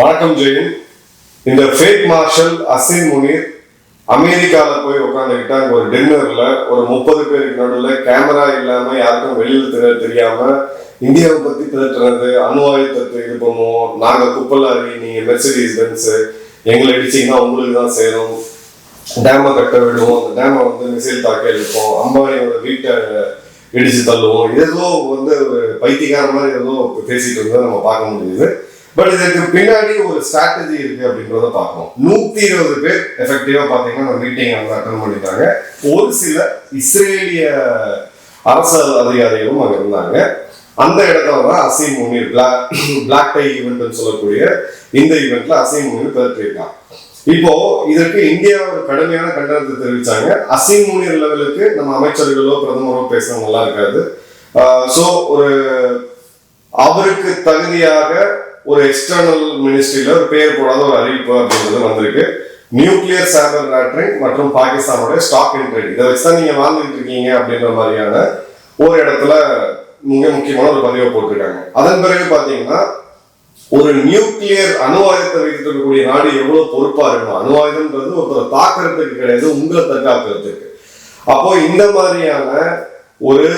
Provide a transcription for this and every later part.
வணக்கம் ஜெயின். இந்த fake marshal Asin Munir அமெரிக்காவில் போய் உட்காந்துக்கிட்டா ஒரு டின்னரில் ஒரு முப்பது பேருக்கு நடுவில் கேமரா இல்லாமல் யாருக்கும் வெளியில் தெரிய தெரியாமல் இந்தியாவை பற்றி திரட்டுறது அணு இது பண்ணுவோம் நாங்கள் குப்பலாரி நீங்கள் மெர்சிடிஸ் பென்ஸு எங்களை அடிச்சிங்கன்னா உங்களுக்கு தான் சேரும். டேமை கட்ட விடுவோம் அந்த டேமை வந்து மிசைல் தாக்க எழுப்போம் அம்பானியோட வீட்டை இடிச்சு தள்ளுவோம். ஏதோ வந்து ஒரு பைத்தியக்கார மாதிரி ஏதோ பேசிட்டு இருந்தால் நம்ம பார்க்க முடியுது. பட் இதுக்கு பின்னாடி ஒரு ஸ்ட்ராட்டஜி இருக்கு அப்படின்றத பார்க்கணும் நூத்தி இருபது பேர் எஃபெக்டிவா பாத்தீங்கன்னா மீட்டிங் வந்து அட்டன் பண்ணிட்டாங்க. ஒரு சில இஸ்ரேலிய அரசு அதிகாரிகளும் அங்க இருந்தாங்க. அந்த இடத்துல தான் Asim Munir black black tie ஈவெண்ட்னு சொல்லக்கூடிய இந்த ஈவெண்ட்ல அசீம் முனீர் பதற்றிருக்கான் இப்போ இதற்கு இந்தியா ஒரு கடுமையான கண்டனத்தை தெரிவிச்சாங்க. அசீம் முனீர் லெவலுக்கு நம்ம அமைச்சர்களோ பிரதமரோ பேசுறவங்க நல்லா இருக்காது. ஸோ ஒரு அவருக்கு தகுதியாக ஒரு எக்ஸ்டர்னல் மினிஸ்ட்ரியில ஒரு பேர் போடாத ஒரு அறிவிப்பு அப்படின்றது வந்திருக்கு. நியூக்ளியர் சாம்பர் ரேட்டரிங் மற்றும் பாகிஸ்தானோட ஸ்டாக் இன் ட்ரேட் இதை வச்சு தான் நீங்க வாழ்ந்துட்டு இருக்கீங்க அப்படின்ற மாதிரியான ஒரு இடத்துல மிக முக்கியமான ஒரு பதிவை போட்டிருக்காங்க. அதன் பிறகு பாத்தீங்கன்னா ஒரு நியூக்ளியர் அணு ஆயுதத்தை வைத்திருக்கக்கூடிய நாடு எவ்வளவு பொறுப்பா இருக்கணும் அணு ஆயுதம்ன்றது ஒருத்தர் தாக்குறதுக்கு கிடையாது உங்களை தற்காக்கிறதுக்கு அப்போ இந்த மாதிரியான ஒரு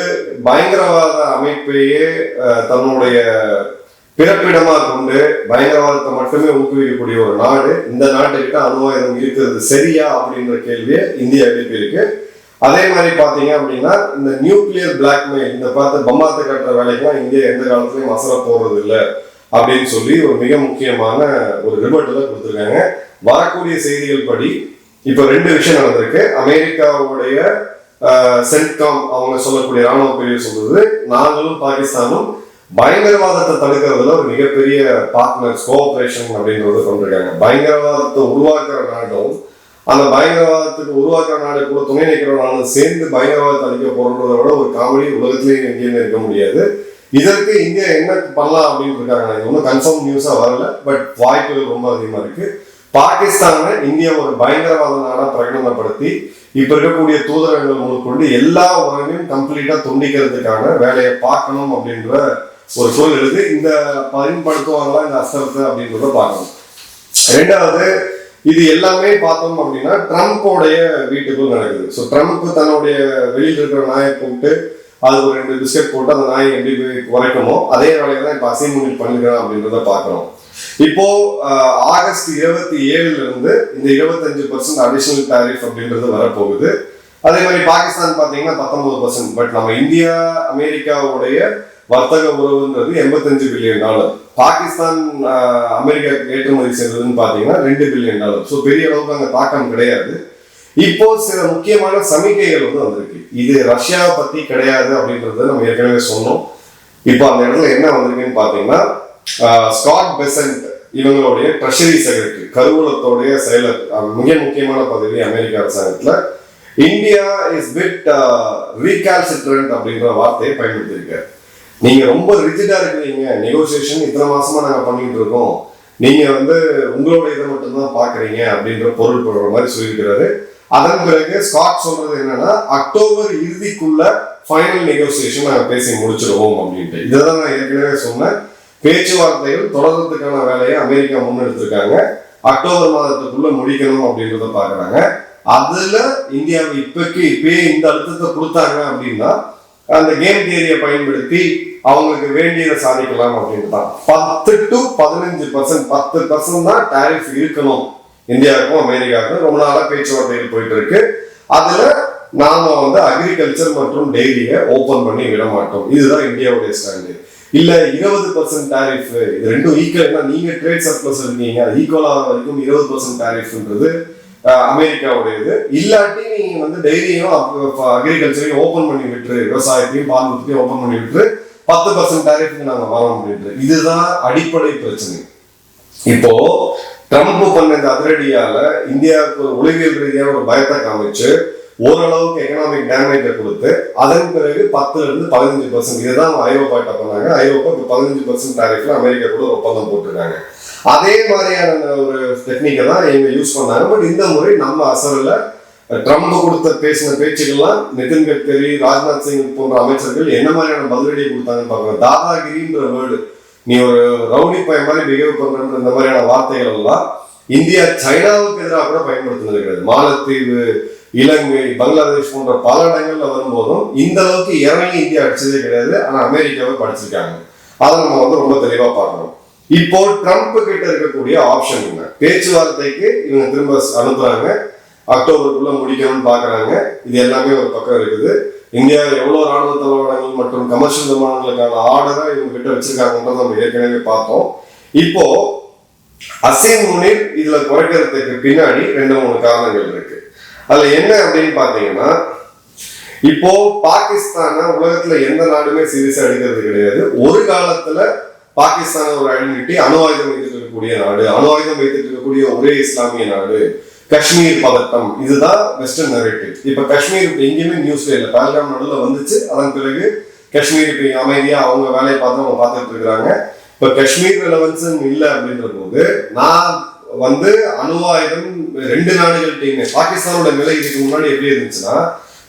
பயங்கரவாத அமைப்பையே தன்னுடைய பிறப்பிடமா கொண்டு பயங்கரவாதத்தை மட்டுமே ஊக்குவிக்கக்கூடிய ஒரு நாடு இந்த நாட்டுக்கிட்ட அணுவாயுதம் இருக்கிறது சரியா அப்படின்ற கேள்வியை இந்தியா எழுப்பியிருக்கு அதே மாதிரி பாத்தீங்க அப்படின்னா இந்த நியூக்ளியர் பிளாக்மெயில் இந்த பார்த்து பம்மாத்தை கட்டுற வேலைக்கெல்லாம் இந்தியா எந்த காலத்துலயும் மசல போறது இல்லை அப்படின்னு சொல்லி ஒரு மிக முக்கியமான ஒரு ரிபர்ட்டில் கொடுத்துருக்காங்க. வரக்கூடிய செய்திகள் படி இப்போ ரெண்டு விஷயம் நடந்திருக்கு. அமெரிக்காவுடைய சென்ட்காம் அவங்க சொல்லக்கூடிய ராணுவ பிரிவு சொல்றது நாங்களும் பாகிஸ்தானும் பயங்கரவாதத்தை தடுக்கிறதுல ஒரு மிகப்பெரிய பார்ட்னர்ஸ் கோஆபரேஷன் அப்படின்றது கொண்டிருக்காங்க பயங்கரவாதத்தை உருவாக்குற நாடும் அந்த பயங்கரவாதத்துக்கு உருவாக்குற நாடு கூட துணை நிற்கிற நாடும் சேர்ந்து பயங்கரவாதத்தை அழிக்க போறன்றதை விட ஒரு காமெடி உலகத்திலேயே எங்கேயுமே இருக்க முடியாது. இதற்கு இந்தியா என்ன பண்ணலாம் அப்படின்னு இருக்காங்க. இது ஒன்றும் கன்ஃபார்ம் நியூஸாக வரல பட் வாய்ப்புகள் ரொம்ப அதிகமாக இருக்கு. பாகிஸ்தானை இந்தியா ஒரு பயங்கரவாத நாடாக பிரகடனப்படுத்தி இப்போ இருக்கக்கூடிய தூதரகங்கள் முதற்கொண்டு எல்லா உறவையும் கம்ப்ளீட்டாக துண்டிக்கிறதுக்கான வேலையை பார்க்கணும் அப்படின்ற ஒரு சூழல் இருக்கு இந்த பயன்படுத்துவாங்களா இந்த அஸ்திரத்தை அப்படின்றத பார்க்கணும். ரெண்டாவது இது எல்லாமே பார்த்தோம் அப்படின்னா ட்ரம்ப்போடைய வீட்டுக்குள் நடக்குது. ஸோ ட்ரம்ப் தன்னுடைய வெளியில் இருக்கிற நாயை கூப்பிட்டு அது ஒரு ரெண்டு பிஸ்கட் போட்டு அந்த நாயை எப்படி போய் குறைக்கணுமோ அதே வேலையை தான் இப்போ அசைன்மெண்ட் பண்ணிருக்கிறோம் அப்படின்றத பார்க்குறோம் இப்போ ஆகஸ்ட் இருபத்தி ஏழுல இருந்து இந்த இருபத்தஞ்சு பர்சன்ட் அடிஷனல் டாரிஃப் அப்படின்றது வரப்போகுது. அதே மாதிரி பாகிஸ்தான் பார்த்தீங்கன்னா பத்தொன்பது பர்சன்ட் பட் நம்ம இந்தியா அமெரிக்காவுடைய வர்த்தக உறவுன்றது எண்பத்தஞ்சு பில்லியன் டாலர். பாகிஸ்தான் அமெரிக்கா அமெரிக்காவுக்கு ஏற்றுமதி செய்யறதுன்னு பார்த்தீங்கன்னா ரெண்டு பில்லியன் டாலர். ஸோ பெரிய அளவுக்கு அங்கே தாக்கம் கிடையாது. இப்போ சில முக்கியமான சமிக்கைகள் வந்து வந்திருக்கு. இது ரஷ்யாவை பத்தி கிடையாது அப்படின்றத நம்ம ஏற்கனவே சொன்னோம். இப்போ அந்த இடத்துல என்ன வந்திருக்குன்னு பார்த்தீங்கன்னா ஸ்காட் பெசன்ட் இவங்களுடைய ட்ரெஷரி செக்ரட்டரி கருவூலத்தோடைய செயலர் மிக முக்கியமான பதவி அமெரிக்க அரசாங்கத்தில். இந்தியா இஸ் பிட் ரீகால்சிட்ரண்ட் அப்படின்ற வார்த்தையை பயன்படுத்தியிருக்காரு. நீங்க ரொம்ப ரிஜிட்டாக இருக்கிறீங்க. நெகோசியேஷன் இத்தனை மாசமா நாங்க பண்ணிட்டு இருக்கோம். நீங்க வந்து உங்களோட இதை மட்டும்தான் பாக்குறீங்க அப்படின்ற பொருள் போடுற மாதிரி சொல்லியிருக்கிறாரு. அதன் பிறகு ஸ்காட் சொல்றது என்னன்னா அக்டோபர் இறுதிக்குள்ள ஃபைனல் நெகோசியேஷன் நாங்கள் பேசி முடிச்சிடுவோம் அப்படின்ட்டு. இதை தான் நான் ஏற்கனவே சொன்னேன். பேச்சுவார்த்தைகள் தொடர்றதுக்கான வேலையை அமெரிக்கா முன்னெடுத்திருக்காங்க. அக்டோபர் மாதத்துக்குள்ள முடிக்கணும் அப்படின்றத பாக்குறாங்க அதுல இந்தியாவை இப்பக்கு இப்பயே இந்த அழுத்தத்தை கொடுத்தாங்க அப்படின்னா அந்த கேம் தியரியை பயன்படுத்தி அவங்களுக்கு வேண்டியதை சாதிக்கலாம் அப்படின்னு தான் பத்து டு பதினஞ்சு பர்சன்ட் பத்து பர்சன்ட் தான் டேரிஃப் இருக்கணும். இந்தியாவுக்கும் அமெரிக்காவுக்கும் ரொம்ப நாளாக பேச்சுவார்த்தைகள் போயிட்டு இருக்கு அதுல நாம வந்து அக்ரிகல்ச்சர் மற்றும் டெய்ரியை ஓபன் பண்ணி விட மாட்டோம். இதுதான் இந்தியாவுடைய ஸ்டாண்டு இல்ல இருபது பர்சன்ட் டேரிஃப் இது ரெண்டும் ஈக்குவல் நீங்க ட்ரேட் சர்ப்ளஸ் இருக்கீங்க. அது ஈக்குவல் ஆகிற வரைக்கும் இருபது பர்சன்ட் டேரிஃப்ன்றது அமெரிக்காவுடையது. இல்லாட்டி நீங்க வந்து டெய்லியும் அக்ரிகல்ச்சரையும் ஓபன் பண்ணி விட்டுரு. விவசாயத்தையும் பால் உற்பத்தியும் ஓபன் பண்ணி விட்டுரு. பத்து பர்சன்ட் டேரிஃப்க்கு நாங்க வரோம் அப்படின்ட்டு இதுதான் அடிப்படை பிரச்சனை. இப்போ ட்ரம்ப் பண்ண இந்த அதிரடியால இந்தியாவுக்கு உளவியல் ரீதியாக ஒரு பயத்தை காமிச்சு ஓரளவுக்கு எக்கனாமிக் டேமேஜை கொடுத்து அதன் பிறகு பத்துல இருந்து பதினஞ்சு பர்சன்ட் இதுதான் ஐரோப்பாட்ட பண்ணாங்க. ஐரோப்பா இப்போ பதினஞ்சு பர்சன்ட் டேரிஃப்ல அமெரிக்கா கூட ஒப்பந்தம் போட்டிருக்காங்க. அதே மாதிரியான ஒரு டெக்னிக்கை தான் இவங்க யூஸ் பண்ணாங்க. பட் இந்த முறை நம்ம அசரில் ட்ரம்ப் கொடுத்த பேசின பேச்சுக்கெல்லாம் நிதின் கட்கரி ராஜ்நாத் சிங் போன்ற அமைச்சர்கள் என்ன மாதிரியான பதிலடியை கொடுத்தாங்கன்னு பார்க்கணும். தாதாகிரின்ற வேர்டு நீ ஒரு ரவுடி பையன் மாதிரி பிஹேவ் பண்ணுற இந்த மாதிரியான வார்த்தைகள் எல்லாம் இந்தியா சைனாவுக்கு எதிராக கூட பயன்படுத்தினது கிடையாது. மாலத்தீவு இலங்கை பங்களாதேஷ் போன்ற பல இடங்கள்ல வரும்போதும் இந்த அளவுக்கு இறங்கி இந்தியா அடிச்சதே கிடையாது. ஆனா அமெரிக்காவை படிச்சிருக்காங்க. அதை நம்ம வந்து ரொம்ப தெளிவா பார்க்கணும். இப்போ ட்ரம்ப் கிட்ட இருக்கக்கூடிய ஆப்ஷன் என்ன? பேச்சுவார்த்தைக்கு இவங்க திரும்ப அனுப்புறாங்க. அக்டோபருக்குள்ள முடிக்கணும்னு பாக்குறாங்க. இது எல்லாமே ஒரு பக்கம் இருக்குது. இந்தியா எவ்வளவு ராணுவ தளவாடங்கள் மற்றும் கமர்ஷியல் விமானங்களுக்கான ஆர்டரா இவங்க கிட்ட வச்சிருக்காங்கன்றத நம்ம ஏற்கனவே பார்த்தோம். இப்போ அசீம் முனீர் இதுல குறைக்கிறதுக்கு பின்னாடி ரெண்டு மூணு காரணங்கள் இருக்கு. அதுல என்ன அப்படின்னு பாத்தீங்கன்னா இப்போ பாகிஸ்தான உலகத்துல எந்த நாடுமே சீரியஸா எடுக்கிறது கிடையாது. ஒரு காலத்துல பாகிஸ்தான் ஒரு ஐடென்டிட்டி அணு ஆயுதம் வைத்துட்டு இருக்கக்கூடிய நாடு அணு ஆயுதம் வைத்துட்டு இருக்கக்கூடிய ஒரே இஸ்லாமிய நாடு காஷ்மீர் பதட்டம். இதுதான் வெஸ்டர்ன் நரேட்டிவ் இப்ப காஷ்மீர் எங்கேயுமே நியூஸ்ல இல்ல. பஹல்காம் நடுவில் வந்துச்சு. அதன் பிறகு காஷ்மீர் இப்ப அமைதியா அவங்க வேலையை பார்த்து அவங்க பார்த்துட்டு இருக்கிறாங்க. இப்ப காஷ்மீர் ரெலவன்ஸ் இல்லை அப்படின்ற போது நான் வந்து அணு ஆயுதம் ரெண்டு நாடுகள்கிட்டயுமே பாகிஸ்தானோட நிலை இதுக்கு முன்னாடி எப்படி இருந்துச்சுன்னா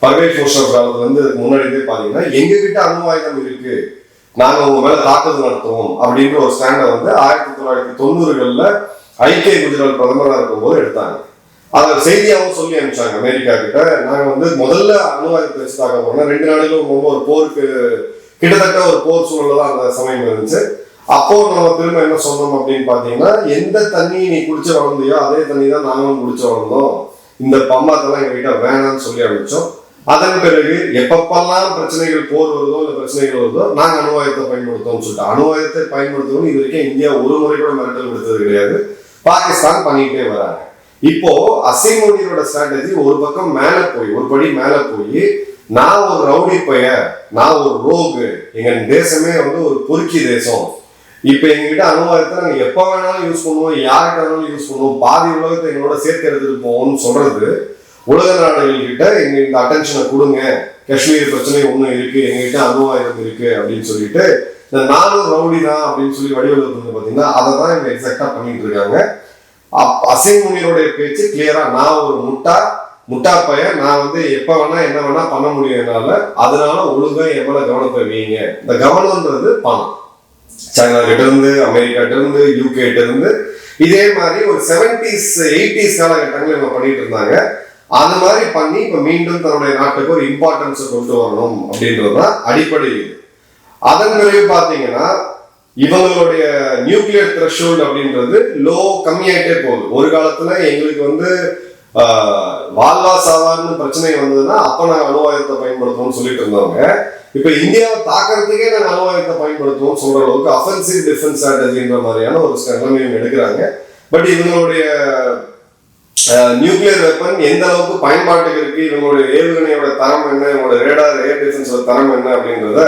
பர்வேஷ் முஷரப் வந்து முன்னாடி பாத்தீங்கன்னா எங்க கிட்ட அணு ஆயுதம் இருக்கு. நாங்க உங்க மேல தாக்குதல் நடத்துவோம் அப்படின்ற ஒரு ஸ்டாண்டை வந்து ஆயிரத்தி தொள்ளாயிரத்தி தொண்ணூறுகள்ல ஐக்கிய குஜராத் பிரதமராக இருக்கும்போது எடுத்தாங்க. அதை செய்தியாகவும் சொல்லி அனுப்பிச்சாங்க அமெரிக்கா கிட்ட. நாங்க வந்து முதல்ல அணுவாயுத ஆயுதத்தை தாக்க போறோம் ரெண்டு நாடுகளும் ரொம்ப ஒரு போருக்கு கிட்டத்தட்ட ஒரு போர் சூழல் தான் அந்த சமயம் இருந்துச்சு. அப்போ நம்ம திரும்ப என்ன சொன்னோம் அப்படின்னு பாத்தீங்கன்னா எந்த தண்ணி நீ குடிச்சு வளர்ந்தியோ அதே தண்ணி தான் நாங்களும் குடிச்சு வளர்ந்தோம். இந்த பம்பாத்தெல்லாம் எங்ககிட்ட வேணாம்னு சொல்லி அனுப்பிச்சோம். அதன் பிறகு எப்பப்பெல்லாம் பிரச்சனைகள் போர் வருதோ இல்லை பிரச்சனைகள் வருதோ நாங்கள் அணுவாயுதத்தை பயன்படுத்தோம்னு சொல்லிட்டு அணுவாயுதத்தை பயன்படுத்தவும் இது வரைக்கும் இந்தியா ஒரு முறை கூட மிரட்டல் விடுத்தது கிடையாது. பாகிஸ்தான் பண்ணிக்கிட்டே வராங்க. இப்போ அசைமோனியரோட ஸ்ட்ராட்டஜி ஒரு பக்கம் மேல போய் ஒரு படி மேல போய் நான் ஒரு ரவுடி பைய நான் ஒரு ரோகு எங்க தேசமே வந்து ஒரு பொறுக்கி தேசம். இப்போ எங்ககிட்ட அனுபவத்தை நாங்கள் எப்போ வேணாலும் யூஸ் பண்ணுவோம் யார்கிட்ட வேணாலும் யூஸ் பண்ணுவோம் பாதி உலகத்தை எங்களோட சேர்த்து எடுத்துட்டு போவோம்னு சொல்றது உலக நாடுகள் கிட்ட எங்க இந்த அட்டென்ஷனை கொடுங்க. காஷ்மீர் பிரச்சனை ஒன்றும் இருக்கு எங்ககிட்ட அணுவாயுதம் இருக்கு அப்படின்னு சொல்லிட்டு இந்த நானும் ரவுடி தான் அப்படின்னு சொல்லி வடிவெடுத்து வந்து பார்த்தீங்கன்னா அதை தான் இவங்க எக்ஸாக்டா பண்ணிட்டு இருக்காங்க. அப்- அசீம் முனியருடைய பேச்சு கிளியரா நான் ஒரு முட்டா முட்டா பையன் நான் வந்து எப்போ வேணா என்ன வேணா பண்ண முடியும் என்னால. அதனால ஒழுங்கா எவ்வளோ கவனத்தை வைங்க. இந்த கவனம்ன்றது பணம். சைனா கிட்ட இருந்து அமெரிக்கா கிட்ட இருந்து யூகே கிட்ட இருந்து இதே மாதிரி ஒரு செவன்டிஸ் எயிட்டிஸ் காலகட்டங்கள் இவங்க பண்ணிட்டு இருந்தாங்க. அது மாதிரி பண்ணி இப்ப மீண்டும் தன்னுடைய நாட்டுக்கு ஒரு இம்பார்ட்டன்ஸை கொண்டு வரணும் அப்படின்றது தான் அடிப்படை இது. அதன் பிறகு பாத்தீங்கன்னா இவங்களுடைய நியூக்ளியர் த்ரெஷோல்ட் அப்படின்றது லோ கம்மியாயிட்டே போகுது. ஒரு காலத்துல எங்களுக்கு வந்து வாழ்வா சாதாரண பிரச்சனை வந்ததுன்னா அப்ப நாங்க அணுவாயுதத்தை பயன்படுத்துவோம்னு சொல்லிட்டு இருந்தவங்க. இப்ப இந்தியாவை தாக்குறதுக்கே நாங்க அணுவாயுதத்தை பயன்படுத்துவோம் சொல்ற அளவுக்கு அஃபென்சிவ் டிஃபென்ஸ் ஸ்ட்ராட்டஜின்ற மாதிரியான ஒரு நிலைமையும் எடுக்கிறாங்க. பட் இவங்களுடைய நியூக்ளியர் வெப்பன் uh, எந்த அளவுக்கு பயன்பாட்டுக்கு இருக்கு இவங்களுடைய ஏவுகணையோட தரம் என்ன இவங்களோட ரேடார் ஏர் டிஃபென்ஸோட தரம் என்ன அப்படின்றத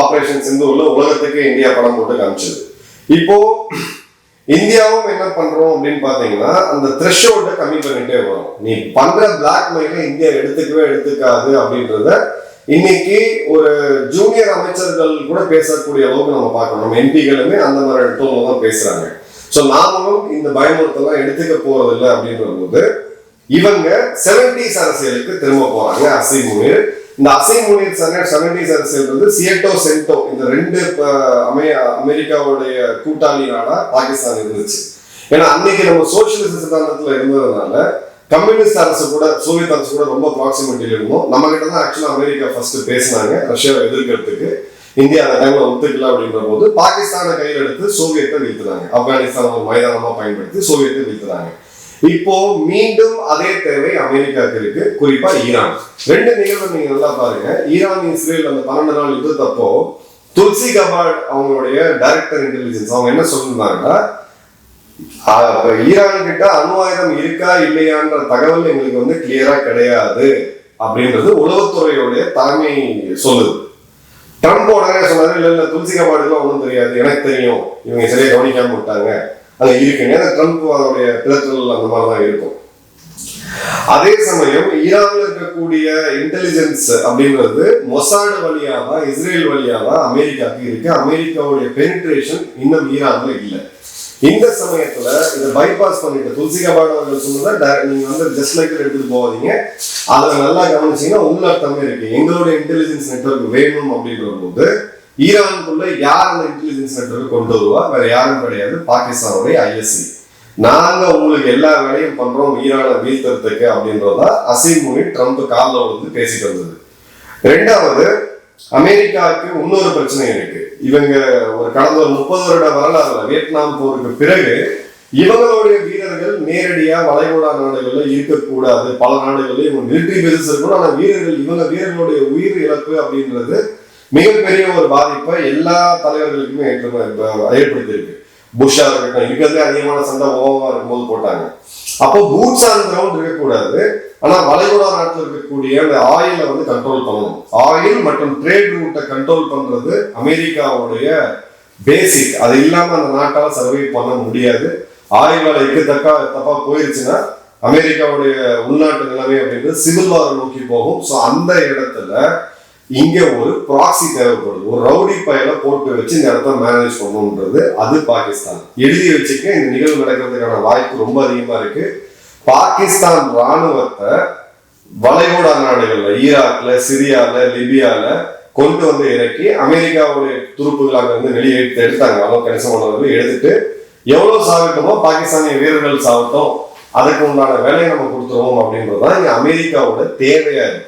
ஆபரேஷன் சிந்துல உலகத்துக்கு இந்தியா படம் போட்டு காமிச்சது. இப்போ இந்தியாவும் என்ன பண்றோம் அப்படின்னு பாத்தீங்கன்னா அந்த த்ரெஷோல்ட கம்மி பண்ணிட்டே வரும். நீ பண்ற பிளாக்மெயில இந்தியா எடுத்துக்கவே எடுத்துக்காது அப்படின்றத இன்னைக்கு ஒரு ஜூனியர் அமைச்சர்கள் கூட பேசக்கூடிய அளவுக்கு நம்ம பார்க்கணும். எம்பிகளுமே அந்த மாதிரி டோன்ல தான் பேசுறாங்க. ஸோ நாமளும் இந்த பயமுறுத்தலாம் எடுத்துக்க போறது இல்லை அப்படின்ற போது இவங்க செவன்டிஸ் அரசியலுக்கு திரும்ப போறாங்க அசை முனீர் இந்த அசை முனீர் செவன்டிஸ் அரசியல் வந்து சியட்டோ சென்டோ இந்த ரெண்டு அஹ், அமெரிக்காவுடைய கூட்டாளி நாடா பாகிஸ்தான் இருந்துச்சு. ஏன்னா அன்னைக்கு நம்ம சோசியலிச சித்தாந்தத்துல இருந்ததுனால கம்யூனிஸ்ட் அரசு கூட சோவியத் அரசு கூட ரொம்ப ப்ராக்சிமிட்டியில் இருந்தோம். நம்ம கிட்ட தான் ஆக்சுவலாக அமெரிக்கா ஃபர்ஸ்ட் பேசினாங்க ரஷ்யாவை எதிர்க்கிறதுக்கு. இந்தியா அந்த டைம்ல ஒத்துக்கல அப்படின்ற போது பாகிஸ்தானை கையில் எடுத்து சோவியத்தை வீழ்த்துறாங்க. ஆப்கானிஸ்தான் ஒரு மைதானமா பயன்படுத்தி சோவியத்தை வீழ்த்துறாங்க. இப்போ மீண்டும் அதே தேவை அமெரிக்காவுக்கு இருக்கு. குறிப்பா ஈரான். ரெண்டு நிகழ்வு நீங்க நல்லா பாருங்க. ஈரான் இஸ்ரேல் அந்த பன்னெண்டு நாள் யுத்தத்தப்போ துல்சி கபாட் அவங்களுடைய டைரக்டர் இன்டெலிஜென்ஸ் அவங்க என்ன சொல்லியிருந்தாங்கன்னா ஈரான் கிட்ட அணு ஆயுதம் இருக்கா இல்லையான்ற தகவல் எங்களுக்கு வந்து கிளியரா கிடையாது. அப்படின்றது உளவுத்துறையுடைய தலைமை சொல்லுது. ட்ரம்ப் உடனே சொன்னாரு இல்ல இல்ல துல்சி எல்லாம் ஒன்றும் தெரியாது. எனக்கு தெரியும். இவங்க சரியா கவனிக்காம விட்டாங்க. அங்க இருக்குங்க. ஏன்னா ட்ரம்ப் அதோடைய பிளத்தல் அந்த மாதிரி தான் இருக்கும். அதே சமயம் ஈரானில் இருக்கக்கூடிய இன்டெலிஜென்ஸ் அப்படிங்கிறது மொசாடு வழியா தான் இஸ்ரேல் வழியாக தான் அமெரிக்காவுக்கு இருக்கு. அமெரிக்காவுடைய பெனிட்ரேஷன் இன்னும் ஈரானில் இல்லை. இந்த சமயத்துல இதை பைபாஸ் பண்ணிட்டு துல்சி கபாட் சொன்னதை நீங்க வந்து ஜஸ்ட் லைக் எடுத்துட்டு போவாதீங்க அதுல நல்லா கவனிச்சீங்கன்னா உள்ளர்த்தமே இருக்கு. எங்களுடைய இன்டெலிஜென்ஸ் நெட்ஒர்க் வேணும் அப்படின்ற போது ஈரானுக்குள்ள யார் அந்த இன்டெலிஜென்ஸ் நெட்ஒர்க் கொண்டு வருவா? வேற யாரும் கிடையாது. பாகிஸ்தானுடைய ஐஎஸ்சி நாங்க உங்களுக்கு எல்லா வேலையும் பண்றோம். ஈரானை வீழ்த்துறதுக்கு அப்படின்றதா அசீம் முனி ட்ரம்ப் காலில் வந்து பேசிட்டு வந்தது. ரெண்டாவது அமெரிக்காவுக்கு இன்னொரு பிரச்சனை இருக்கு. இவங்க ஒரு கடந்த ஒரு முப்பது வருட வரலாறுல வியட்நாம் போருக்கு பிறகு இவங்களுடைய வீரர்கள் நேரடியா வளைகுடா நாடுகள்ல இருக்கக்கூடாது. பல நாடுகள்ல இவங்க மிலிட்டரி பேசஸ் இருக்கணும் ஆனா வீரர்கள் இவங்க வீரர்களுடைய உயிர் இழப்பு அப்படின்றது மிகப்பெரிய ஒரு பாதிப்பை எல்லா தலைவர்களுக்குமே ஏற்படுத்தியிருக்கு. புஷ்ஷா இருக்கட்டும் இருக்கிறதே அதிகமான சண்டை ஓவா இருக்கும்போது போட்டாங்க. அப்போ பூட்ஸ் ஆன் கிரவுண்ட் இருக்கக்கூடாது. ஆனா வளைகுடா நாட்டில் இருக்கக்கூடிய அந்த ஆயிலை வந்து கண்ட்ரோல் பண்ணணும். ஆயில் மற்றும் ட்ரேட் ரூட்டை கண்ட்ரோல் பண்றது அமெரிக்காவுடைய பேசிக் அது இல்லாம அந்த நாட்டால் சர்வை பண்ண முடியாது. ஆயில் வேலை இக்கத்தக்கா தப்பா போயிருச்சுன்னா அமெரிக்காவுடைய உள்நாட்டு நிலைமை அப்படின்றது சிவில் வார் நோக்கி போகும். ஸோ அந்த இடத்துல இங்க ஒரு ப்ராக்சி தேவைப்படுது. ஒரு ரவுடி பயல போட்டு வச்சு இந்த இடத்த மேனேஜ் பண்ணணுன்றது அது பாகிஸ்தான். எழுதி வச்சுக்க இந்த நிகழ்வு நடக்கிறதுக்கான வாய்ப்பு ரொம்ப அதிகமா இருக்கு. பாகிஸ்தான் ராணுவத்தை வளைகுடா நாடுகள்ல ஈராக்ல சிரியால லிபியால கொண்டு வந்து இறக்கி அமெரிக்காவுடைய துருப்புகள் அங்க வந்து வெளியே எடுத்து எடுத்தாங்க அளவு கணிசமானவர்கள் எடுத்துட்டு எவ்வளவு சாவிட்டோமோ பாகிஸ்தானிய வீரர்கள் சாகட்டும் அதுக்கு உண்டான வேலையை நம்ம கொடுத்துருவோம் அப்படின்றதுதான் இங்க அமெரிக்காவோட தேவையா இருக்கு.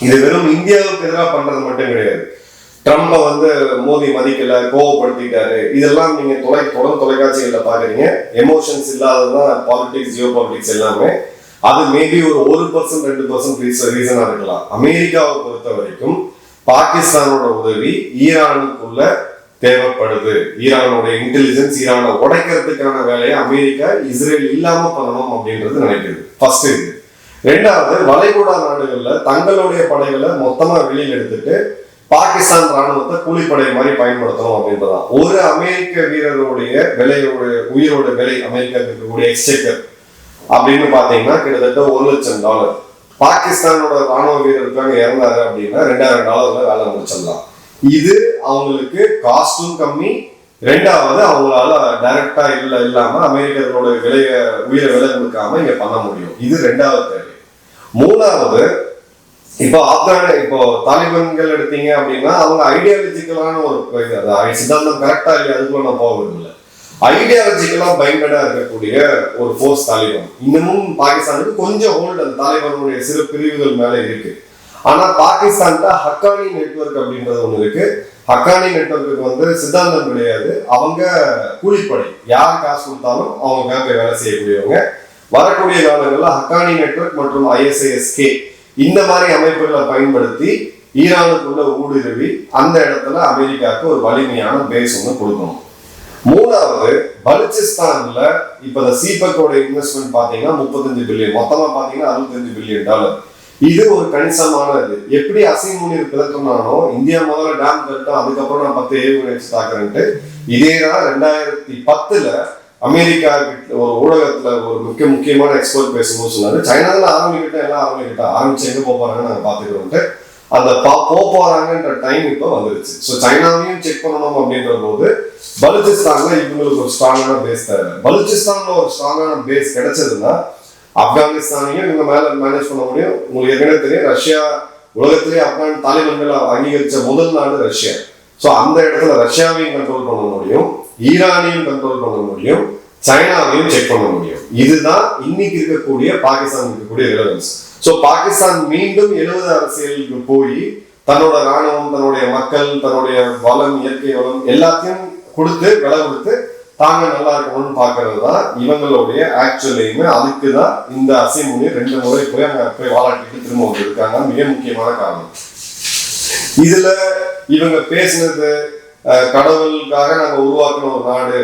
இது வெறும் இந்தியாவுக்கு எதிராக பண்றது மட்டும் கிடையாது. ட்ரம்ப வந்து மோதி மதிக்கல கோவப்படுத்திட்டாரு. இதெல்லாம் நீங்க தொலை தொடர் தொலைக்காட்சிகளில் பாக்குறீங்க. எமோஷன்ஸ் இல்லாததான் பாலிடிக்ஸ் ஜியோ பாலிடிக்ஸ் எல்லாமே. அது மேபி ஒரு ஒரு பர்சன்ட் ரெண்டு பர்சன்ட் ரீசனா இருக்கலாம். அமெரிக்காவை பொறுத்த வரைக்கும் பாகிஸ்தானோட உதவி ஈரானுக்குள்ள தேவைப்படுது. ஈரானுடைய இன்டெலிஜென்ஸ் ஈரானை உடைக்கிறதுக்கான வேலையை அமெரிக்கா இஸ்ரேல் இல்லாம பண்ணணும் அப்படின்றது நினைக்கிறது ஃபர்ஸ்ட் இது. ரெண்டாவது வளைகுடா நாடுகள்ல தங்களுடைய படைகளை மொத்தமா வெளியில் எடுத்துட்டு பாகிஸ்தான் ராணுவத்தை கூலிப்படை மாதிரி பயன்படுத்தணும் அப்படின்றதான் ஒரு அமெரிக்க வீரருடைய விலையோட உயிரோட விலை அமெரிக்காவுக்கு இருக்கக்கூடிய எக்ஸ்செக்கர் அப்படின்னு பாத்தீங்கன்னா கிட்டத்தட்ட ஒரு லட்சம் டாலர் பாகிஸ்தானோட ராணுவ வீரருக்காக இறந்தாரு அப்படின்னா ரெண்டாயிரம் டாலர்ல வேலை முடிச்சிடலாம். இது அவங்களுக்கு காஸ்டும் கம்மி. ரெண்டாவது அவங்களால டைரக்டா இல்ல இல்லாம அமெரிக்கர்களோட விலைய உயிரை விலை கொடுக்காம இங்க பண்ண முடியும். இது ரெண்டாவது தேவை. மூணாவது இப்போ ஆப்கான இப்போ தாலிபான்கள் எடுத்தீங்க அப்படின்னா அவங்க ஐடியாலஜிக்கலான ஒரு சித்தாந்தம் கரெக்டா இல்லையா? அதுக்குள்ள நான் போக விரும்பல. ஐடியாலஜிக்கெல்லாம் பயங்கடா இருக்கக்கூடிய ஒரு ஃபோர்ஸ் தாலிபான். இன்னமும் பாகிஸ்தானுக்கு கொஞ்சம் ஹோல்டு அந்த தாலிபானுடைய சிறு பிரிவுகள் மேல இருக்கு. ஆனா பாகிஸ்தான்ல ஹக்கானி நெட்வொர்க் அப்படின்றது ஒண்ணு இருக்கு. ஹக்கானி நெட்ஒர்க்கு வந்து சித்தாந்தம் கிடையாது. அவங்க கூலிப்படை. யார் காசு கொடுத்தாலும் அவங்க போய் வேலை செய்யக்கூடியவங்க. வரக்கூடிய காலங்களில் ஹக்கானி நெட்வொர்க் மற்றும் ஐஎஸ்ஐஎஸ்கே இந்த மாதிரி அமைப்புகளை பயன்படுத்தி ஈரானுக்குள்ள ஊடுருவி அந்த இடத்துல அமெரிக்காவுக்கு ஒரு வலிமையான பேஸ் ஒன்று கொடுக்கணும். மூணாவது பலுச்சிஸ்தான்ல இப்ப இந்த சீபக்கோட இன்வெஸ்ட்மெண்ட் பாத்தீங்கன்னா முப்பத்தஞ்சு பில்லியன் மொத்தமா பாத்தீங்கன்னா அறுபத்தஞ்சு பில்லியன் டாலர் இது ஒரு கணிசமான இது எப்படி அசீம் முனீர் பிளக்கம்னானோ இந்தியா முதல்ல டேம் கட்டும் அதுக்கப்புறம் நான் பத்து ஏவுகணை தாக்குறேன்ட்டு இதே தான் ரெண்டாயிரத்தி பத்துல அமெரிக்கா கிட்ட ஒரு ஊடகத்துல ஒரு முக்கிய முக்கியமான எக்ஸ்பர்ட் பேசும்போது சொன்னாரு. சைனாவில் ஆரம்பிக்கிட்ட எல்லாம் ஆரம்பிக்கிட்டா ஆரம்பிச்சு எங்க போக போறாங்கன்னு நாங்க பாத்துக்கிறோம்ட்டு அந்த பா போறாங்கன்ற டைம் இப்போ வந்துருச்சு. ஸோ சைனாவையும் செக் பண்ணணும் அப்படின்ற போது பலுச்சிஸ்தான்ல இவங்களுக்கு ஒரு ஸ்ட்ராங்கான பேஸ் தேவை. பலுச்சிஸ்தான்ல ஒரு ஸ்ட்ராங்கான பேஸ் கிடைச்சதுன்னா ஆப்கானிஸ்தானையும் இவங்க மேல மேனேஜ் பண்ண முடியும். உங்களுக்கு ஏற்கனவே தெரியும் ரஷ்யா உலகத்திலேயே ஆப்கான் தாலிபான்கள் அங்கீகரிச்ச முதல் நாடு ரஷ்யா. ஸோ அந்த இடத்துல ரஷ்யாவையும் கண்ட்ரோல் பண்ண முடியும். ஈரானையும் கண்ட்ரோல் பண்ண முடியும் சைனாவையும் செக் பண்ண முடியும். இதுதான் இன்னைக்கு இருக்கக்கூடிய பாகிஸ்தான் இருக்கக்கூடிய ரிலவன்ஸ் ஸோ பாகிஸ்தான் மீண்டும் எழுபது அரசியலுக்கு போய் தன்னோட ராணுவம் தன்னுடைய மக்கள் தன்னுடைய வளம் இயற்கை வளம் எல்லாத்தையும் கொடுத்து விலை கொடுத்து தாங்க நல்லா இருக்கணும்னு பாக்குறது தான் இவங்களுடைய ஆக்சுவலையுமே அதுக்கு தான் இந்த அசைமொழி ரெண்டு முறை போய் அங்க போய் வாழாட்டிட்டு திரும்ப வந்திருக்காங்க. மிக முக்கியமான காரணம். இதுல இவங்க பேசினது கடவுளுக்காக நாங்கள் உருவாக்கின ஒரு நாடு.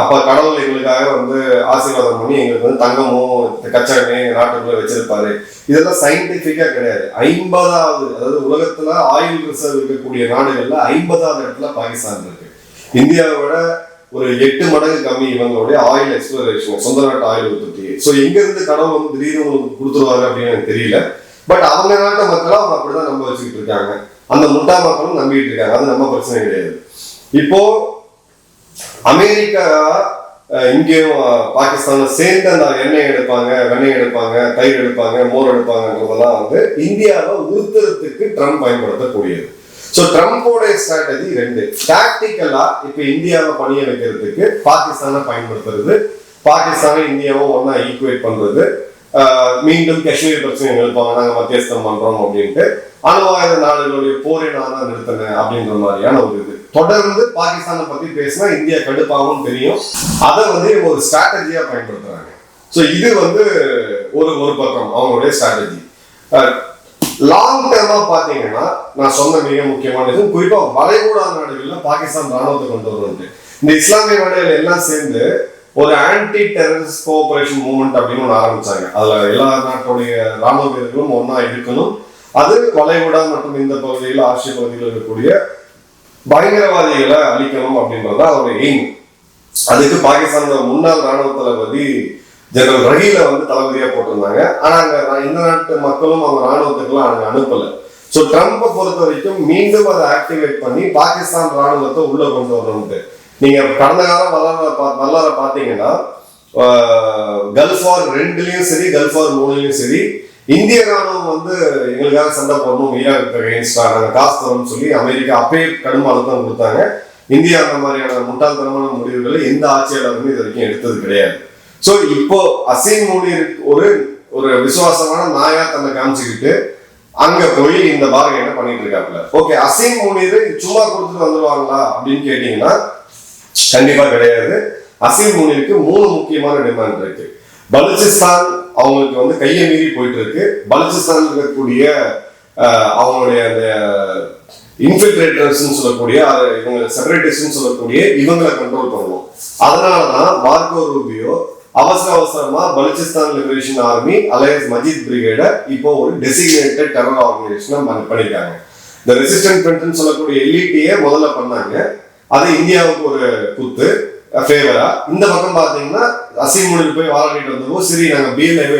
அப்போ கடவுள் எங்களுக்காக வந்து ஆசீர்வாதம் பண்ணி எங்களுக்கு வந்து தங்கமும் கச்சாமே நாட்டுக்குள்ள வச்சிருப்பாரு. இதெல்லாம் சயின்டிஃபிக்காக கிடையாது. ஐம்பதாவது அதாவது உலகத்துல ஆயில் ரிசர்வ் இருக்கக்கூடிய நாடுகள்ல ஐம்பதாவது இடத்துல பாகிஸ்தான் இருக்கு. இந்தியாவை விட ஒரு எட்டு மடங்கு கம்மி இவங்களுடைய ஆயில் எக்ஸ்ப்ளோரேஷன் சொந்த நாட்டு ஆயில் உற்பத்தி. ஸோ எங்க இருந்து கடவுள் வந்து திடீர்னு உங்களுக்கு கொடுத்துருவாரு அப்படின்னு எனக்கு தெரியல. பட் அவங்க நாட்டு மக்களை அவங்க அப்படிதான் நம்ப வச்சுக்கிட்டு இருக்காங்க. அந்த முட்டா மக்களும் நம்பிட்டு இருக்காங்க. அது நம்ம பிரச்சனை கிடையாது. இப்போ அமெரிக்கா இங்கேயும் அஹ், சேர்ந்து அந்த எண்ணெய் எடுப்பாங்க வெண்ணெய் எடுப்பாங்க தயிர் எடுப்பாங்க மோர் எடுப்பாங்கன்றதெல்லாம் வந்து இந்தியாவை உறுத்துறதுக்கு ட்ரம்ப் பயன்படுத்தக்கூடியது. ஸோ ட்ரம்ப்போட ஸ்ட்ராட்டஜி ரெண்டு. டாக்டிக்கலா இப்போ இந்தியாவை பணிய வைக்கிறதுக்கு பாகிஸ்தானை பயன்படுத்துறது பாகிஸ்தானை இந்தியாவும் ஒன்னா ஈக்குவேட் பண்றது மீண்டும் காஷ்மீர் பிரச்சனை எழுப்பாங்க நாங்கள் மத்தியஸ்தம் பண்றோம் அப்படின்ட்டு அணுவாயுத நாடுகளுடைய போரை நான் தான் நிறுத்தினேன் அப்படின்ற மாதிரியான ஒரு இது. தொடர்ந்து பாகிஸ்தானை பத்தி பேசினா இந்தியா கடுப்பாகவும் தெரியும். அதை வந்து இவங்க ஒரு ஸ்ட்ராட்டஜியா பயன்படுத்துறாங்க. ஸோ இது வந்து ஒரு ஒரு பக்கம் அவங்களுடைய ஸ்ட்ராட்டஜி லாங் டேர்மா பாத்தீங்கன்னா நான் சொன்ன மிக முக்கியமான இது. குறிப்பா வளைகுடா நாடுகள்ல பாகிஸ்தான் ராணுவத்தை கொண்டு வருவது இந்த இஸ்லாமிய நாடுகள் எல்லாம் சேர்ந்து ஒரு ஆன்டி டெரரிஸ்ட் கோஆபரேஷன் மூவ்மெண்ட் அப்படின்னு ஒன்று ஆரம்பிச்சாங்க. அதுல எல்லா நாட்டுடைய ராணுவ வீரர்களும் ஒன்னா இருக்கணும். அது வளைகுடா மற்றும் இந்த பகுதியில் ஆசிய பகுதியில் இருக்கக்கூடிய பயங்கரவாதிகளை அழிக்கணும் அப்படின்றது தான் அவருடைய எய்ம் அதுக்கு பாகிஸ்தானோட முன்னாள் ராணுவ தளபதி ஜெனரல் ரஹீல வந்து தளபதியா போட்டிருந்தாங்க. ஆனா அங்க நான் இந்த நாட்டு மக்களும் அவங்க ராணுவத்துக்குலாம் அங்க அனுப்பல. ஸோ ட்ரம்ப்பை பொறுத்த வரைக்கும் மீண்டும் அதை ஆக்டிவேட் பண்ணி பாகிஸ்தான் ராணுவத்தை உள்ள கொண்டு வரணும்ட்டு. நீங்க கடந்த காலம் வரலாறு பா- வரலாறை பார்த்தீங்கன்னா ஆஹ், ரெண்டுலயும் சரி கல்ஃபார் மூணுலயும் சரி இந்திய ராணுவம் வந்து எங்களுக்காக சண்டை போடணும் ஈராக்கு அகைன்ஸ்டா நாங்கள் காசு தரோம்னு சொல்லி அமெரிக்கா அப்பயே கடும் அழுத்தம் கொடுத்தாங்க. இந்தியா அந்த மாதிரியான முட்டாள்தனமான முடிவுகளை எந்த ஆட்சியாளருமே இது வரைக்கும் எடுத்தது கிடையாது. ஸோ இப்போ அசீம் மோடி ஒரு ஒரு விசுவாசமான நாயா தன்னை காமிச்சுக்கிட்டு அங்க போய் இந்த பார்கெனை பண்ணிட்டு இருக்காப்புல? ஓகே அசீம் முனீர் சும்மா கொடுத்துட்டு வந்துடுவாங்களா அப்படின்னு கேட்டீங்கன்னா கண்டிப்பா கிடையாது. அசீம் முனீருக்கு மூணு முக்கியமான டிமாண்ட் இருக்கு. பலுச்சிஸ்தான் அவங்களுக்கு வந்து கையை மீறி போயிட்டு இருக்கு பலுச்சிஸ்தான் இருக்கக்கூடிய அவங்களுடைய அந்த இன்ஃபில்ட்ரேட்டர்ஸ் சொல்லக்கூடிய அது இவங்க செப்பரேட்டிஸ்ட் சொல்லக்கூடிய இவங்களை கண்ட்ரோல் பண்ணணும் அதனாலதான் மார்க்கோ ரூபியோ அவசர அவசரமா Balochistan Liberation Army alliance Majeed Brigade இப்போ ஒரு டெசிக்னேட்டட் டெரர் ஆர்கனைசேஷன் பண்ணிருக்காங்க. இந்த ரெசிஸ்டன்ட் ஃப்ரண்ட்னு சொல்லக்கூடிய எல்இடியை முதல்ல பண்ணாங்க. அது இந்தியாவுக்கு ஒரு குத்து. ஃபேவரா இந்த பக்கம் பார்த்தீங்கன்னா அசிமுனில் போய் வாராடிட்டு வந்தப்போ சரி நாங்க பிஎல்ஏவே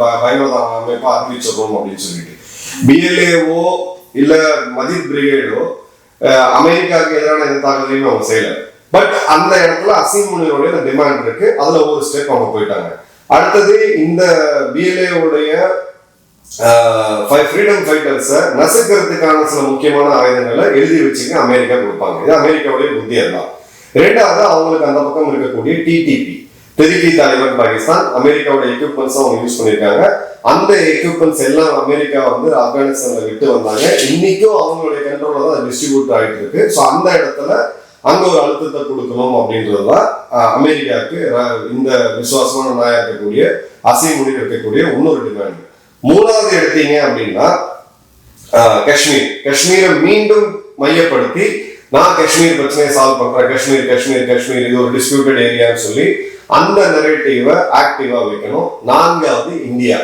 பயங்கரவாத அமைப்பா அறிவிச்சிடுறோம் அப்படின்னு சொல்லிட்டு. பிஎல்ஏவோ இல்ல மஜித் பிரிகேடோ அமெரிக்காவுக்கு எதிரான எந்த தாக்குதலையும் அவங்க செய்யல. பட் அந்த இடத்துல அசீம் அந்த டிமாண்ட் இருக்கு. அதுல ஒரு ஸ்டெப் அவங்க போயிட்டாங்க. அடுத்தது இந்த பிஎல்ஏவுடைய ஃப்ரீடம் ஃபைட்டர்ஸை நசுக்கிறதுக்கான சில முக்கியமான ஆயுதங்களை எழுதி வச்சுங்க அமெரிக்கா கொடுப்பாங்க. இது அமெரிக்காவுடைய புத்தியம் தான் ரெண்டாவது அவங்களுக்கு அந்த பக்கம் இருக்கக்கூடிய டிடிபி தெருக்கி தாலிபான் பாகிஸ்தான் அமெரிக்காவோட எக்யூப்மெண்ட்ஸ் அவங்க யூஸ் பண்ணியிருக்காங்க அந்த எக்யூப்மெண்ட்ஸ் எல்லாம் அமெரிக்கா வந்து ஆப்கானிஸ்தான்ல விட்டு வந்தாங்க. இன்னைக்கும் அவங்களுடைய கண்ட்ரோல தான் டிஸ்ட்ரிபியூட் ஆகிட்டு இருக்கு. ஸோ அந்த இடத்துல அங்க ஒரு அழுத்தத்தை கொடுக்கணும் அப்படின்றது தான் அமெரிக்காவுக்கு இந்த விசுவாசமான நாயா இருக்கக்கூடிய அசீம் முனிர் இருக்கக்கூடிய இன்னொரு டிமாண்ட் மூணாவது எடுத்தீங்க அப்படின்னா காஷ்மீர். காஷ்மீரை மீண்டும் மையப்படுத்தி நான் காஷ்மீர் பிரச்சனையை சால்வ் பண்றேன். காஷ்மீர் காஷ்மீர் காஷ்மீர் இது ஒரு டிஸ்பியூட்டட் ஏரியான்னு சொல்லி அந்த நெரேட்டிவை ஆக்டிவா வைக்கணும். நான்காவது இந்தியா.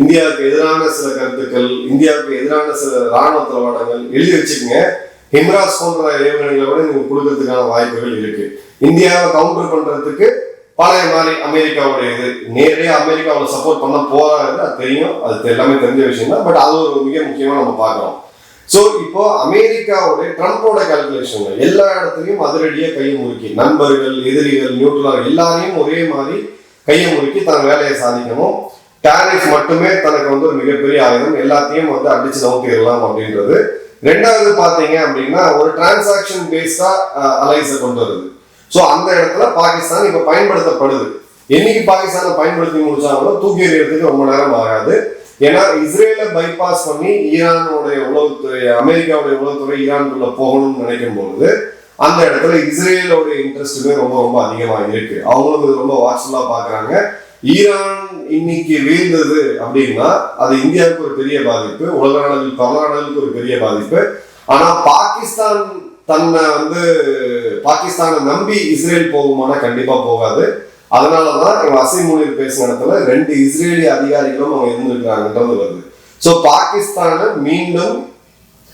இந்தியாவுக்கு எதிரான சில கருத்துக்கள் இந்தியாவுக்கு எதிரான சில ராணுவ தளவாடங்கள். எழுதி வச்சுக்கோங்க ஹிம்ராஸ் போன்ற ஏவுகணைகளை விட நீங்க கொடுக்கறதுக்கான வாய்ப்புகள் இருக்கு. இந்தியாவை கவுண்டர் பண்றதுக்கு பழைய மாதிரி அமெரிக்காவுடைய இது நேரடியா அமெரிக்காவை சப்போர்ட் பண்ண போறாங்க அது தெரியும். அது எல்லாமே தெரிஞ்ச விஷயம் தான் பட் அது ஒரு மிக முக்கியமா நம்ம பார்க்குறோம். ஸோ இப்போ அமெரிக்காவுடைய ட்ரம்ப்போட கால்குலேஷன் எல்லா இடத்துலையும் அதிரடியே கையை முறுக்கி நண்பர்கள் எதிரிகள் நியூட்ரலாக எல்லாரையும் ஒரே மாதிரி கையை முறுக்கி தன் வேலையை சாதிக்கணும். டாரிஃப் மட்டுமே தனக்கு வந்து ஒரு மிகப்பெரிய ஆயுதம். எல்லாத்தையும் வந்து அடிச்சு நோக்கிடலாம் அப்படின்றது. ரெண்டாவது பார்த்தீங்க அப்படின்னா ஒரு டிரான்சாக்ஷன் பேஸ்டா அலைஸை கொண்டு வருது. ஸோ அந்த இடத்துல பாகிஸ்தான் இப்போ பயன்படுத்தப்படுது. என்னைக்கு பாகிஸ்தானை பயன்படுத்தி முடிச்சாங்களோ தூக்கி எறியறதுக்கு ரொம்ப நேரம் ஆகாது. ஏன்னா இஸ்ரேலை பைபாஸ் பண்ணி ஈரானுடைய உளவுத்துறை அமெரிக்காவுடைய உளவுத்துறை ஈரானுக்குள்ள போகணும்னு நினைக்கும் பொழுது அந்த இடத்துல இஸ்ரேலோட இன்ட்ரெஸ்ட்டுமே ரொம்ப ரொம்ப அதிகமா இருக்கு. அவங்களும் இது ரொம்ப வாட்ச்ஃபுல்லா பாக்குறாங்க ஈரான் இன்னைக்கு வீழ்ந்தது அப்படின்னா அது இந்தியாவுக்கு ஒரு பெரிய பாதிப்பு உலக நாடுகள் பல நாடுகளுக்கு ஒரு பெரிய பாதிப்பு. ஆனா பாகிஸ்தான் தன்னை வந்து பாகிஸ்தானை நம்பி இஸ்ரேல் போகுமானா கண்டிப்பா போகாது. அதனாலதான் இவன் அசீம் முனீர் பேசின இடத்துல ரெண்டு இஸ்ரேலி அதிகாரிகளும் அவங்க இருந்திருக்கிறாங்கன்றது வருது. சோ பாகிஸ்தானை மீண்டும்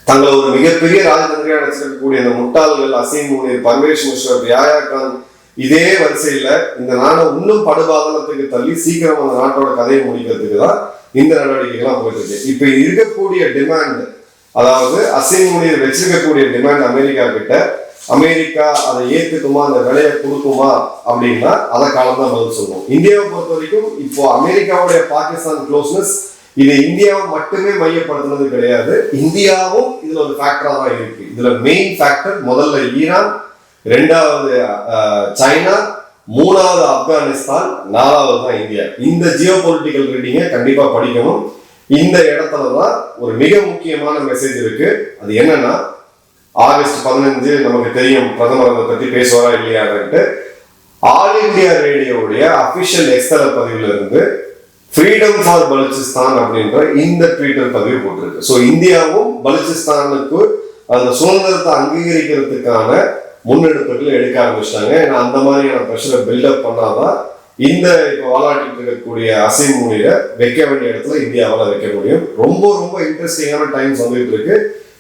தங்களை ஒரு மிகப்பெரிய ராஜதந்திரியா நடிச்சிருக்கக்கூடிய இந்த முட்டாள்கள் அசீம் முனீர் பர்வேஷ் முஷ்ரப் யாயா கான் இதே வரிசையில இந்த நாடை இன்னும் படுபாதனத்துக்கு தள்ளி சீக்கிரம் அந்த நாட்டோட கதையை முடிக்கிறதுக்கு தான் இந்த நடவடிக்கைகள்லாம் போயிட்டு இருக்கு. இப்ப இருக்கக்கூடிய டிமாண்ட் அதாவது அசீம் முனீர் வச்சிருக்கக்கூடிய டிமாண்ட் அமெரிக்கா கிட்ட அமெரிக்கா அதை ஏற்றுக்குமா அந்த விலையை கொடுக்குமா அப்படின்னா அதை காலம் தான் பதில் சொல்லுவோம் இந்தியாவை பொறுத்த வரைக்கும் இப்போ அமெரிக்காவுடைய பாகிஸ்தான் க்ளோஸ்னஸ் இது இந்தியாவை மட்டுமே மையப்படுத்துனது கிடையாது. இந்தியாவும் இதுல ஒரு ஃபேக்டரா தான் இருக்கு. இதுல மெயின் ஃபேக்டர் முதல்ல ஈரான் ரெண்டாவது சைனா மூணாவது ஆப்கானிஸ்தான் நாலாவது தான் இந்தியா. இந்த ஜியோ பொலிட்டிக்கல் ரீடிங்கை கண்டிப்பா படிக்கணும். இந்த இடத்துல தான் ஒரு மிக முக்கியமான மெசேஜ் இருக்கு. அது என்னன்னா ஆகஸ்ட் பதினஞ்சு நமக்கு தெரியும் பிரதமர் அதை பத்தி பேசுவாரா இல்லையான்ட்டு ஆல் இந்தியா ரேடியோவுடைய அபிஷியல் எக்ஸ்தல பதிவுல இருந்து ஃப்ரீடம் ஃபார் பலுச்சிஸ்தான் அப்படின்ற இந்த ட்விட்டர் பதிவு போட்டிருக்கு. ஸோ இந்தியாவும் பலுச்சிஸ்தானுக்கு அந்த சுதந்திரத்தை அங்கீகரிக்கிறதுக்கான முன்னெடுப்புகள் எடுக்க ஆரம்பிச்சிட்டாங்க. ஏன்னா அந்த மாதிரியான ப்ரெஷரை பில்டப் பண்ணாதான் இந்த இப்போ வாலாட்டிட்டு இருக்கக்கூடிய அசைமொழியை வைக்க வேண்டிய இடத்துல இந்தியாவால் வைக்க முடியும். ரொம்ப ரொம்ப இன்ட்ரெஸ்டிங்கான டைம்ஸ் வந்துட்டு இருக்கு.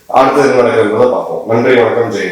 அடுத்தது நடக்கிறது பார்ப்போம். நன்றி வணக்கம் ஜெயின்